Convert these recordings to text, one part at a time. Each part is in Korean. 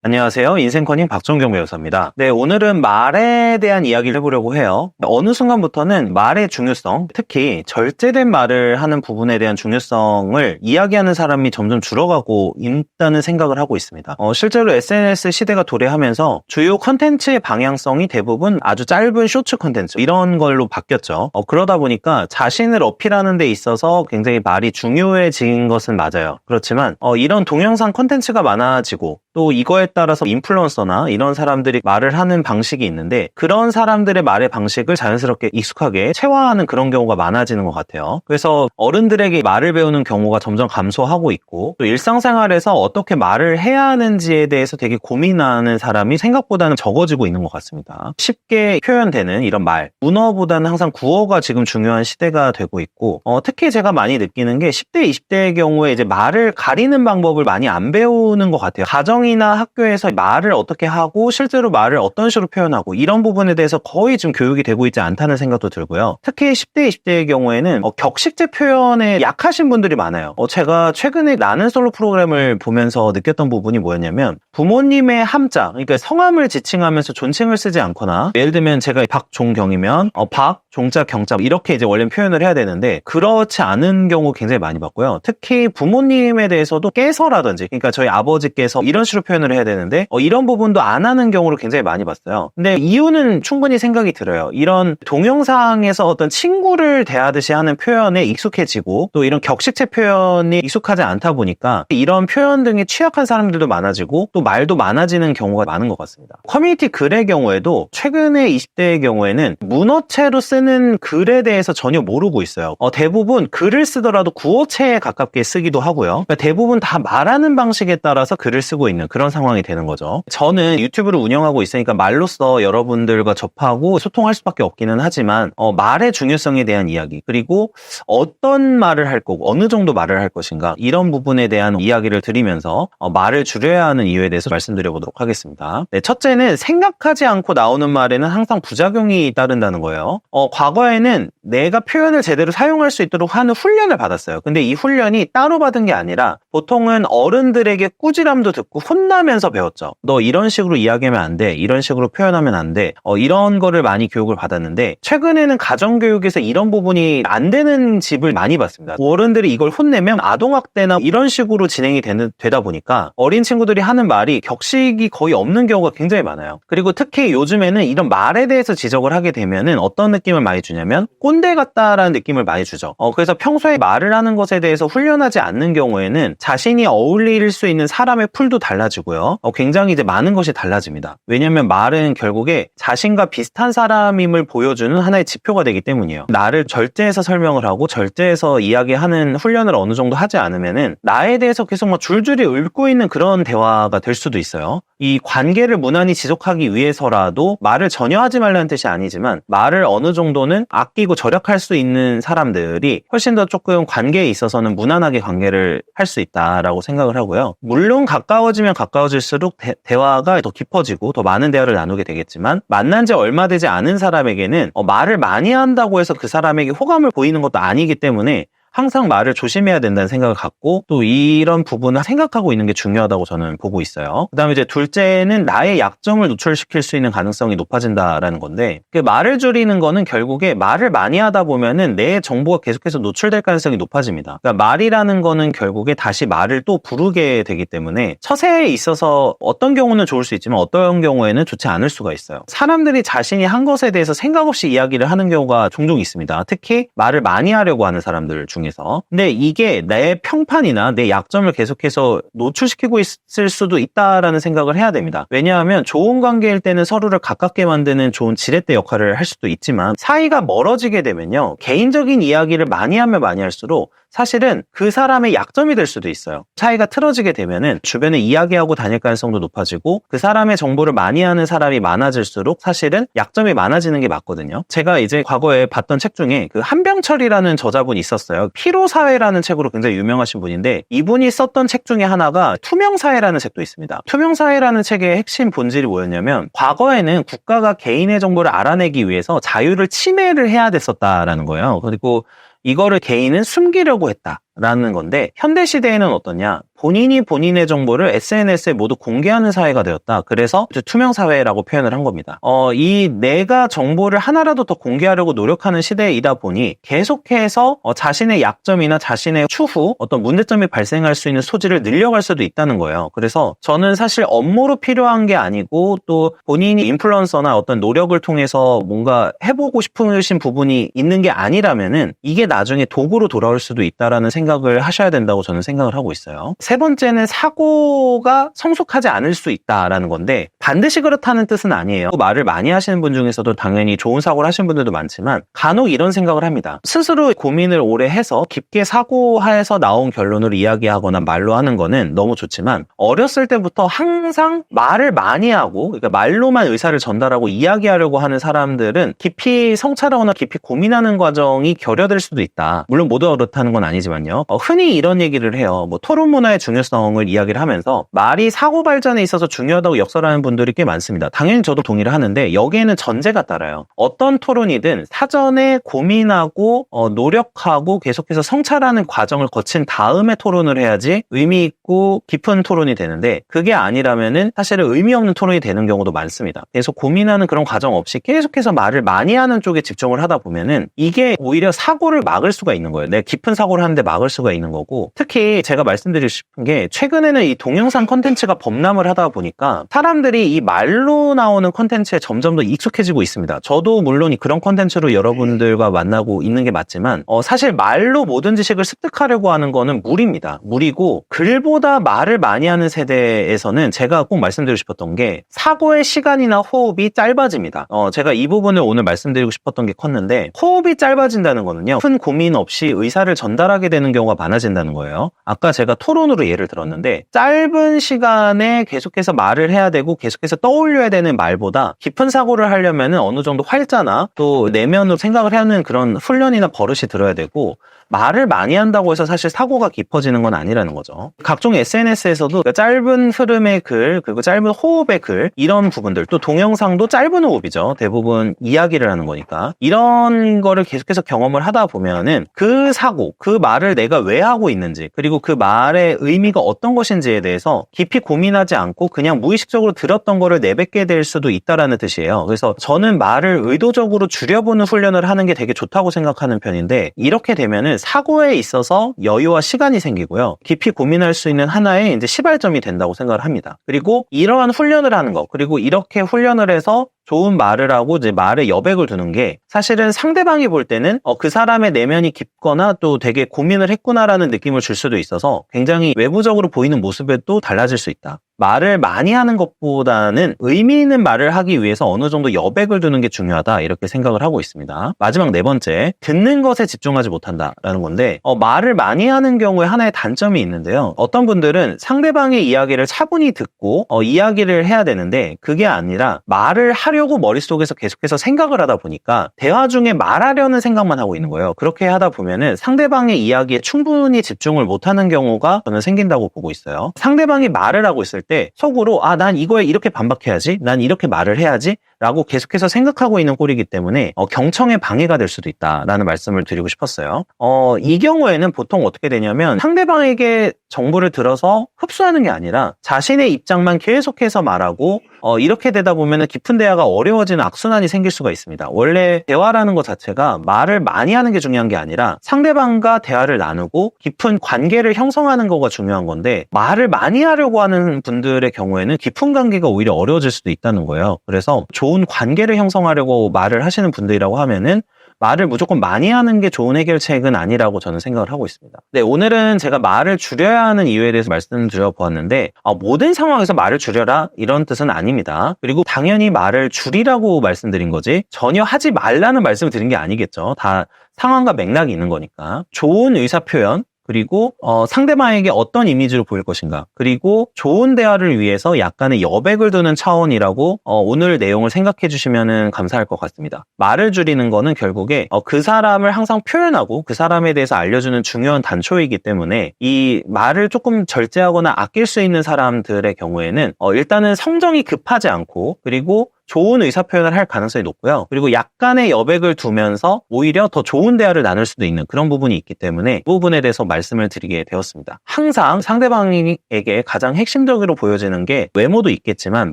안녕하세요. 인생커닝 박정경 배우사입니다. 네, 오늘은 말에 대한 이야기를 해보려고 해요. 어느 순간부터는 말의 중요성, 특히 절제된 말을 하는 부분에 대한 중요성을 이야기하는 사람이 점점 줄어가고 있다는 생각을 하고 있습니다. 어, 실제로 SNS 시대가 도래하면서 주요 컨텐츠의 방향성이 대부분 아주 짧은 쇼츠 컨텐츠 이런 걸로 바뀌었죠. 어, 그러다 보니까 자신을 어필하는 데 있어서 굉장히 말이 중요해진 것은 맞아요. 그렇지만 어, 이런 동영상 컨텐츠가 많아지고 또 이거에 따라서 인플루언서나 이런 사람들이 말을 하는 방식이 있는데 그런 사람들의 말의 방식을 자연스럽게 익숙하게 체화하는 그런 경우가 많아지는 것 같아요. 그래서 어른들에게 말을 배우는 경우가 점점 감소하고 있고 또 일상생활에서 어떻게 말을 해야 하는지에 대해서 되게 고민하는 사람이 생각보다는 적어지고 있는 것 같습니다. 쉽게 표현되는 이런 말, 문어보다는 항상 구어가 지금 중요한 시대가 되고 있고 어, 특히 제가 많이 느끼는 게 10대, 20대의 경우에 이제 말을 가리는 방법을 많이 안 배우는 것 같아요. 가정 이나 학교에서 말을 어떻게 하고 실제로 말을 어떤 식으로 표현하고 이런 부분에 대해서 거의 좀 교육이 되고 있지 않다는 생각도 들고요. 특히 10대, 20대의 경우에는 어, 격식제 표현에 약하신 분들이 많아요. 어, 제가 최근에 나는 솔로 프로그램을 보면서 느꼈던 부분이 뭐였냐면 부모님의 함자, 그러니까 성함을 지칭하면서 존칭을 쓰지 않거나 예를 들면 제가 박종경이면 어, 박, 종자, 경자 이렇게 이제 원래 표현을 해야 되는데 그렇지 않은 경우 굉장히 많이 봤고요. 특히 부모님에 대해서도 깨서라든지 그러니까 저희 아버지께서 이런 식으로 표현을 해야 되는데 어, 이런 부분도 안 하는 경우를 굉장히 많이 봤어요. 근데 이유는 충분히 생각이 들어요. 이런 동영상에서 어떤 친구를 대하듯이 하는 표현에 익숙해지고 또 이런 격식체 표현이 익숙하지 않다 보니까 이런 표현 등에 취약한 사람들도 많아지고 또 말도 많아지는 경우가 많은 것 같습니다. 커뮤니티 글의 경우에도 최근에 20대의 경우에는 문어체로 쓰는 글에 대해서 전혀 모르고 있어요. 어, 대부분 글을 쓰더라도 구어체에 가깝게 쓰기도 하고요. 그러니까 대부분 다 말하는 방식에 따라서 글을 쓰고 있는 그런 상황이 되는 거죠. 저는 유튜브를 운영하고 있으니까 말로써 여러분들과 접하고 소통할 수밖에 없기는 하지만 어, 말의 중요성에 대한 이야기 그리고 어떤 말을 할 거고 어느 정도 말을 할 것인가 이런 부분에 대한 이야기를 드리면서 어, 말을 줄여야 하는 이유에 대해서 말씀드려 보도록 하겠습니다. 네, 첫째는 생각하지 않고 나오는 말에는 항상 부작용이 따른다는 거예요. 어, 과거에는 내가 표현을 제대로 사용할 수 있도록 하는 훈련을 받았어요. 근데 이 훈련이 따로 받은 게 아니라 보통은 어른들에게 꾸지람도 듣고 혼나면서 배웠죠. 너 이런 식으로 이야기하면 안 돼. 이런 식으로 표현하면 안 돼. 어, 이런 거를 많이 교육을 받았는데 최근에는 가정교육에서 이런 부분이 안 되는 집을 많이 봤습니다. 어른들이 이걸 혼내면 아동학대나 이런 식으로 진행이 되는, 되다 보니까 어린 친구들이 하는 말이 격식이 거의 없는 경우가 굉장히 많아요. 그리고 특히 요즘에는 이런 말에 대해서 지적을 하게 되면은 어떤 느낌을 많이 주냐면 꼰대 같다라는 느낌을 많이 주죠. 어, 그래서 평소에 말을 하는 것에 대해서 훈련하지 않는 경우에는 자신이 어울릴 수 있는 사람의 풀도 달라 지고요. 어, 굉장히 이제 많은 것이 달라집니다. 왜냐하면 말은 결국에 자신과 비슷한 사람임을 보여주는 하나의 지표가 되기 때문이에요. 나를 절제해서 설명을 하고 절제해서 이야기하는 훈련을 어느 정도 하지 않으면은 나에 대해서 계속 막 줄줄이 읊고 있는 그런 대화가 될 수도 있어요. 이 관계를 무난히 지속하기 위해서라도 말을 전혀 하지 말라는 뜻이 아니지만 말을 어느 정도는 아끼고 절약할 수 있는 사람들이 훨씬 더 조금 관계에 있어서는 무난하게 관계를 할 수 있다라고 생각을 하고요. 물론 가까워지면 가까워질수록 대, 화가더 깊어지고 더 많은 대화를 나누게 되겠지만 만난 지 얼마 되지 않은 사람에게는 어, 말을 많이 한다고 해서 그 사람에게 호감을 보이는 것도 아니기 때문에 항상 말을 조심해야 된다는 생각을 갖고 또 이런 부분을 생각하고 있는 게 중요하다고 저는 보고 있어요. 그 다음에 이제 둘째는 나의 약점을 노출시킬 수 있는 가능성이 높아진다라는 건데 그 말을 줄이는 거는 결국에 말을 많이 하다 보면은 내 정보가 계속해서 노출될 가능성이 높아집니다. 그러니까 말이라는 거는 결국에 다시 말을 또 부르게 되기 때문에 처세에 있어서 어떤 경우는 좋을 수 있지만 어떤 경우에는 좋지 않을 수가 있어요. 사람들이 자신이 한 것에 대해서 생각 없이 이야기를 하는 경우가 종종 있습니다. 특히 말을 많이 하려고 하는 사람들 중에 중에서. 근데 이게 내 평판이나 내 약점을 계속해서 노출시키고 있을 수도 있다라는 생각을 해야 됩니다. 왜냐하면 좋은 관계일 때는 서로를 가깝게 만드는 좋은 지렛대 역할을 할 수도 있지만 사이가 멀어지게 되면요. 개인적인 이야기를 많이 하면 많이 할수록 사실은 그 사람의 약점이 될 수도 있어요. 사이가 틀어지게 되면은 주변에 이야기하고 다닐 가능성도 높아지고 그 사람의 정보를 많이 하는 사람이 많아질수록 사실은 약점이 많아지는 게 맞거든요. 제가 이제 과거에 봤던 책 중에 그 한병철이라는 저자분이 있었어요. 피로사회라는 책으로 굉장히 유명하신 분인데 이분이 썼던 책 중에 하나가 투명사회라는 책도 있습니다. 투명사회라는 책의 핵심 본질이 뭐였냐면 과거에는 국가가 개인의 정보를 알아내기 위해서 자유를 침해를 해야 됐었다라는 거예요. 그리고 이거를 개인은 숨기려고 했다. 있다라는 건데 현대 시대에는 어떠냐? 본인이 본인의 정보를 SNS에 모두 공개하는 사회가 되었다. 그래서 투명 사회라고 표현을 한 겁니다. 어, 이 내가 정보를 하나라도 더 공개하려고 노력하는 시대이다 보니 계속해서 어, 자신의 약점이나 자신의 추후 어떤 문제점이 발생할 수 있는 소지를 늘려갈 수도 있다는 거예요. 그래서 저는 사실 업무로 필요한 게 아니고 또 본인이 인플루언서나 어떤 노력을 통해서 뭔가 해보고 싶으신 부분이 있는 게 아니라면은 이게 나중에 도구로 돌아올 수도 있다라는 생각 을 하셔야 된다고 저는 생각을 하고 있어요. 세 번째는 사고가 성숙하지 않을 수 있다라는 건데 반드시 그렇다는 뜻은 아니에요. 말을 많이 하시는 분 중에서도 당연히 좋은 사고를 하시는 분들도 많지만 간혹 이런 생각을 합니다. 스스로 고민을 오래 해서 깊게 사고해서 나온 결론을 이야기하거나 말로 하는 거는 너무 좋지만 어렸을 때부터 항상 말을 많이 하고 그러니까 말로만 의사를 전달하고 이야기하려고 하는 사람들은 깊이 성찰하거나 깊이 고민하는 과정이 결여될 수도 있다. 물론 모두가 그렇다는 건 아니지만요. 어, 흔히 이런 얘기를 해요. 뭐 토론 문화의 중요성을 이야기를 하면서 말이 사고 발전에 있어서 중요하다고 역설하는 분들 이 꽤 많습니다. 당연히 저도 동의를 하는데 여기에는 전제가 따라요. 어떤 토론이든 사전에 고민하고 어, 노력하고 계속해서 성찰하는 과정을 거친 다음에 토론을 해야지 의미 있고 깊은 토론이 되는데 그게 아니라면은 사실은 의미 없는 토론이 되는 경우도 많습니다. 계속 고민하는 그런 과정 없이 계속해서 말을 많이 하는 쪽에 집중을 하다 보면은 이게 오히려 사고를 막을 수가 있는 거예요. 내가 깊은 사고를 하는데 막을 수가 있는 거고 특히 제가 말씀드리고 싶은 게 최근에는 이 동영상 컨텐츠가 범람을 하다 보니까 사람들이 이 말로 나오는 컨텐츠에 점점 더 익숙해지고 있습니다. 저도 물론 그런 컨텐츠로 여러분들과 만나고 있는 게 맞지만 어, 사실 말로 모든 지식을 습득하려고 하는 거는 무리입니다. 무리고 글보다 말을 많이 하는 세대에서는 제가 꼭 말씀드리고 싶었던 게 사고의 시간이나 호흡이 짧아집니다. 어, 제가 이 부분을 오늘 말씀드리고 싶었던 게 컸는데 호흡이 짧아진다는 거는요. 큰 고민 없이 의사를 전달하게 되는 경우가 많아진다는 거예요. 아까 제가 토론으로 예를 들었는데 짧은 시간에 계속해서 말을 해야 되고 계속 해서 떠올려야 되는 말보다 깊은 사고를 하려면 어느 정도 활자나 또 내면으로 생각을 하는 그런 훈련이나 버릇이 들어야 되고 말을 많이 한다고 해서 사실 사고가 깊어지는 건 아니라는 거죠. 각종 SNS에서도 짧은 흐름의 글, 그리고 짧은 호흡의 글, 이런 부분들, 또 동영상도 짧은 호흡이죠. 대부분 이야기를 하는 거니까. 이런 거를 계속해서 경험을 하다 보면은 그 사고, 그 말을 내가 왜 하고 있는지, 그리고 그 말의 의미가 어떤 것인지에 대해서 깊이 고민하지 않고 그냥 무의식적으로 들 었던 거를 내뱉게 될 수도 있다라는 뜻이에요. 그래서 저는 말을 의도적으로 줄여보는 훈련을 하는 게 되게 좋다고 생각하는 편인데, 이렇게 되면은 사고에 있어서 여유와 시간이 생기고요. 깊이 고민할 수 있는 하나의 이제 시발점이 된다고 생각을 합니다. 그리고 이러한 훈련을 하는 거, 그리고 이렇게 훈련을 해서 좋은 말을 하고 이제 말에 여백을 두는 게 사실은 상대방이 볼 때는 어, 그 사람의 내면이 깊거나 또 되게 고민을 했구나라는 느낌을 줄 수도 있어서 굉장히 외부적으로 보이는 모습에 또 달라질 수 있다. 말을 많이 하는 것보다는 의미 있는 말을 하기 위해서 어느 정도 여백을 두는 게 중요하다 이렇게 생각을 하고 있습니다. 마지막 네 번째 듣는 것에 집중하지 못한다라는 건데 어, 말을 많이 하는 경우에 하나의 단점이 있는데요. 어떤 분들은 상대방의 이야기를 차분히 듣고 어, 이야기를 해야 되는데 그게 아니라 말을 하려 고 머릿속에서 계속해서 생각을 하다 보니까 대화 중에 말하려는 생각만 하고 있는 거예요. 그렇게 하다 보면은 상대방의 이야기에 충분히 집중을 못하는 경우가 저는 생긴다고 보고 있어요. 상대방이 말을 하고 있을 때 속으로 아 난 이거에 이렇게 반박해야지 난 이렇게 말을 해야지 라고 계속해서 생각하고 있는 꼴이기 때문에 어, 경청에 방해가 될 수도 있다라는 말씀을 드리고 싶었어요. 어, 이 경우에는 보통 어떻게 되냐면 상대방에게 정보를 들어서 흡수하는 게 아니라 자신의 입장만 계속해서 말하고 어, 이렇게 되다 보면 깊은 대화가 어려워지는 악순환이 생길 수가 있습니다. 원래 대화라는 것 자체가 말을 많이 하는 게 중요한 게 아니라 상대방과 대화를 나누고 깊은 관계를 형성하는 거가 중요한 건데 말을 많이 하려고 하는 분들의 경우에는 깊은 관계가 오히려 어려워질 수도 있다는 거예요. 그래서 좋은 관계를 형성하려고 말을 하시는 분들이라고 하면은 말을 무조건 많이 하는 게 좋은 해결책은 아니라고 저는 생각을 하고 있습니다. 네, 오늘은 제가 말을 줄여야 하는 이유에 대해서 말씀드려 보았는데 어, 모든 상황에서 말을 줄여라 이런 뜻은 아닙니다. 그리고 당연히 말을 줄이라고 말씀드린 거지 전혀 하지 말라는 말씀을 드린 게 아니겠죠. 다 상황과 맥락이 있는 거니까 좋은 의사 표현 그리고 어, 상대방에게 어떤 이미지로 보일 것인가. 그리고 좋은 대화를 위해서 약간의 여백을 두는 차원이라고 어, 오늘 내용을 생각해 주시면 감사할 것 같습니다. 말을 줄이는 거는 결국에 어, 그 사람을 항상 표현하고 그 사람에 대해서 알려주는 중요한 단초이기 때문에 이 말을 조금 절제하거나 아낄 수 있는 사람들의 경우에는 어, 일단은 성정이 급하지 않고 그리고 좋은 의사표현을 할 가능성이 높고요. 그리고 약간의 여백을 두면서 오히려 더 좋은 대화를 나눌 수도 있는 그런 부분이 있기 때문에 이 부분에 대해서 말씀을 드리게 되었습니다. 항상 상대방에게 가장 핵심적으로 보여지는 게 외모도 있겠지만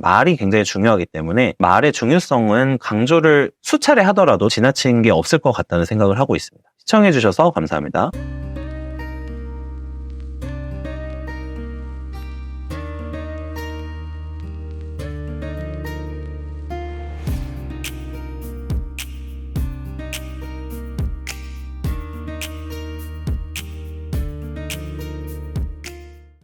말이 굉장히 중요하기 때문에 말의 중요성은 강조를 수차례 하더라도 지나친 게 없을 것 같다는 생각을 하고 있습니다. 시청해주셔서 감사합니다.